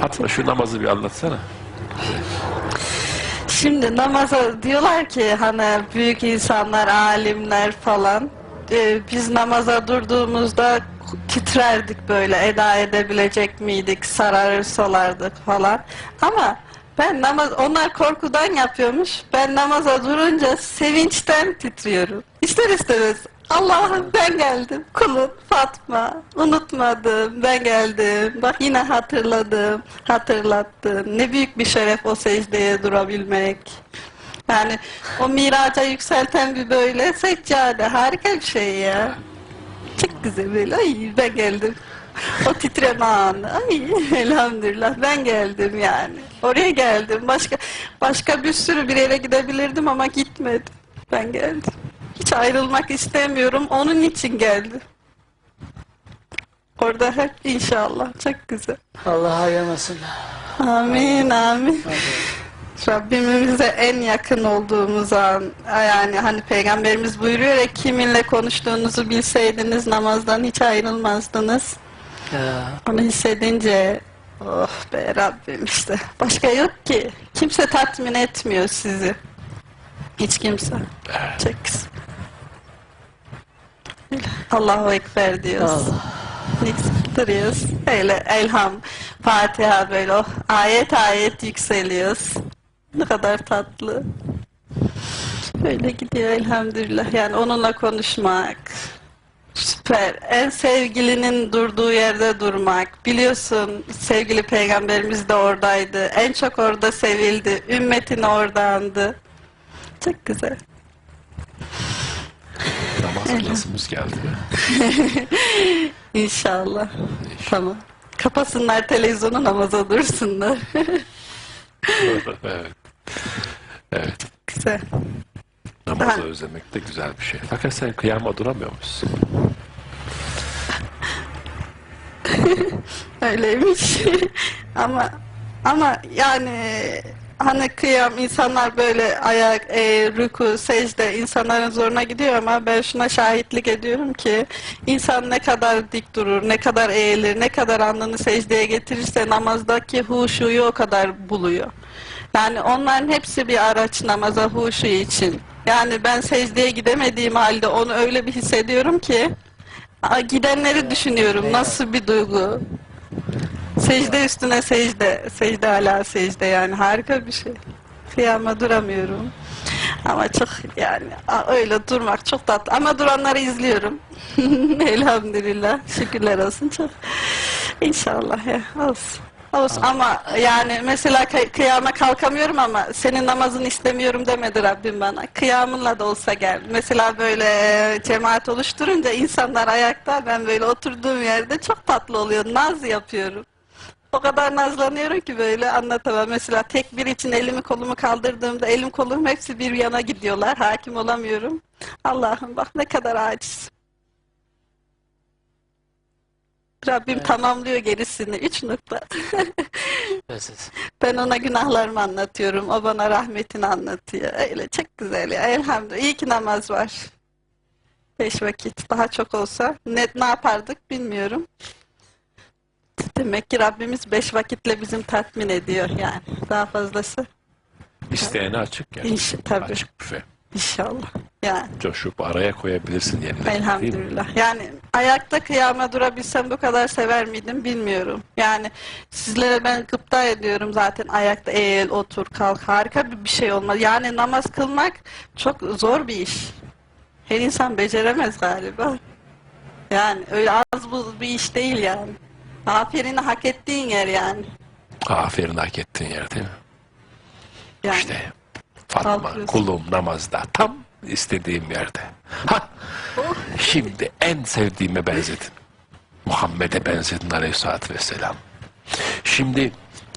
Fatma şu namazı bir anlatsana. Şimdi namaza diyorlar ki hani büyük insanlar, alimler falan e, biz namaza durduğumuzda titrerdik böyle eda edebilecek miydik, sararır solardık falan. Ama ben namaz, onlar korkudan yapıyormuş. Ben namaza durunca sevinçten titriyorum. İster istemez Allah'ım ben geldim. Kulun Fatma. Unutmadım. Ben geldim. Bak yine hatırladım. Hatırlattın. Ne büyük bir şeref o secdeye durabilmek. Yani o miraca yükselten bir böyle seccade. Harika bir şey ya. Çok güzel böyle. Ay ben geldim. O titreme anı. Ay elhamdülillah ben geldim yani. Oraya geldim. Başka başka bir sürü bir yere gidebilirdim ama gitmedim. Ben geldim. Hiç ayrılmak istemiyorum. Onun için geldim. Orada hep inşallah. Çok güzel. Allah ayırmasın. Amin amin. Rabbimize en yakın olduğumuz an yani hani peygamberimiz buyuruyor ya kiminle konuştuğunuzu bilseydiniz namazdan hiç ayrılmazdınız. Ya. Onu hissedince oh be Rabbim işte başka yok ki. Kimse tatmin etmiyor sizi. Hiç kimse. Çok güzel. Öyle. Allahu Ekber diyoruz. Duruyoruz. Öyle elham, Fatiha böyle oh, ayet ayet yükseliyoruz. Ne kadar tatlı. Böyle gidiyor elhamdülillah. Yani onunla konuşmak. Süper. En sevgilinin durduğu yerde durmak. Biliyorsun sevgili peygamberimiz de oradaydı. En çok orada sevildi. Ümmetini orada andı. Çok güzel. Namaz kılasımız geldi. İnşallah. Tamam. Kapasınlar televizyonu namaza dursunlar. evet. Evet. güzel. Namazı Ha. özlemek de güzel bir şey. Fakat sen kıyama duramıyor musun? Öyleymiş. ama ama yani hani kıyam insanlar böyle ayak, e, rüku, secde insanların zoruna gidiyor ama ben şuna şahitlik ediyorum ki insan ne kadar dik durur, ne kadar eğilir, ne kadar alnını secdeye getirirse namazdaki huşuyu o kadar buluyor. Yani onların hepsi bir araç namaza huşu için. Yani ben secdeye gidemediğim halde onu öyle bir hissediyorum ki Gidenleri düşünüyorum. Nasıl bir duygu? Secde üstüne secde. Secde ala secde yani. Harika bir şey. Kıyama duramıyorum. Ama çok yani öyle durmak çok tatlı. Ama duranları izliyorum. Elhamdülillah. Şükürler olsun çok. İnşallah ya. Olsun. Olsun ama yani mesela kı- kıyama kalkamıyorum ama senin namazını istemiyorum demedi Rabbim bana. Kıyamınla da olsa gel. Mesela böyle e, cemaat oluşturunca insanlar ayakta ben böyle oturduğum yerde çok tatlı oluyor. Naz yapıyorum. O kadar nazlanıyorum ki böyle anlatamam. Mesela tekbir için elimi kolumu kaldırdığımda elim kolum hepsi bir yana gidiyorlar. Hakim olamıyorum. Allah'ım bak ne kadar aciz. Rabbim tamamlıyor gerisini. Üç nokta. Evet. Ben ona günahlarımı anlatıyorum. O bana rahmetini anlatıyor. Öyle çok güzel ya. Elhamdülillah. İyi ki namaz var. Beş vakit. Daha çok olsa ne, ne yapardık bilmiyorum. Demek ki Rabbimiz beş vakitle bizim tatmin ediyor yani. Daha fazlası İsteyene açık yani. İnş- tabii. Açık büfe. inşallah. Yani Coşup araya koyabilirsin mi? elhamdülillah. Yani ayakta kıyama durabilsem bu kadar sever miydim bilmiyorum. Yani sizlere ben gıpta ediyorum zaten ayakta eğil, otur, kalk. Harika bir bir şey olmaz. Yani namaz kılmak çok zor bir iş. Her insan beceremez galiba. Yani öyle az bu bir iş değil yani. Aferini hak ettiğin yer yani. Aferin hak ettiğin yer değil mi? yani. İşte Fatma kulum namazda tam istediğim yerde. Ha Oh. şimdi en sevdiğime benzedin. Muhammed'e benzedin aleyhissalatü vesselam. Şimdi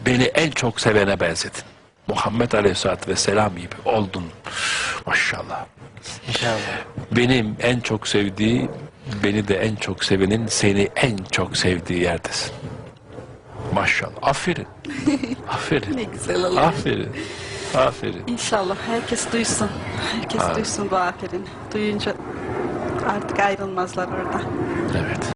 beni en çok sevene benzedin. Muhammed aleyhissalatü vesselam gibi oldun. Maşallah. İnşallah. Benim Benim en çok sevdiği, beni de en çok sevenin seni en çok sevdiği yerdesin. Maşallah. Aferin. Aferin. Ne güzel olur. Aferin. Aferin. İnşallah herkes duysun. Herkes Amin. duysun bu aferin. Duyunca artık ayrılmazlar oradan. Evet.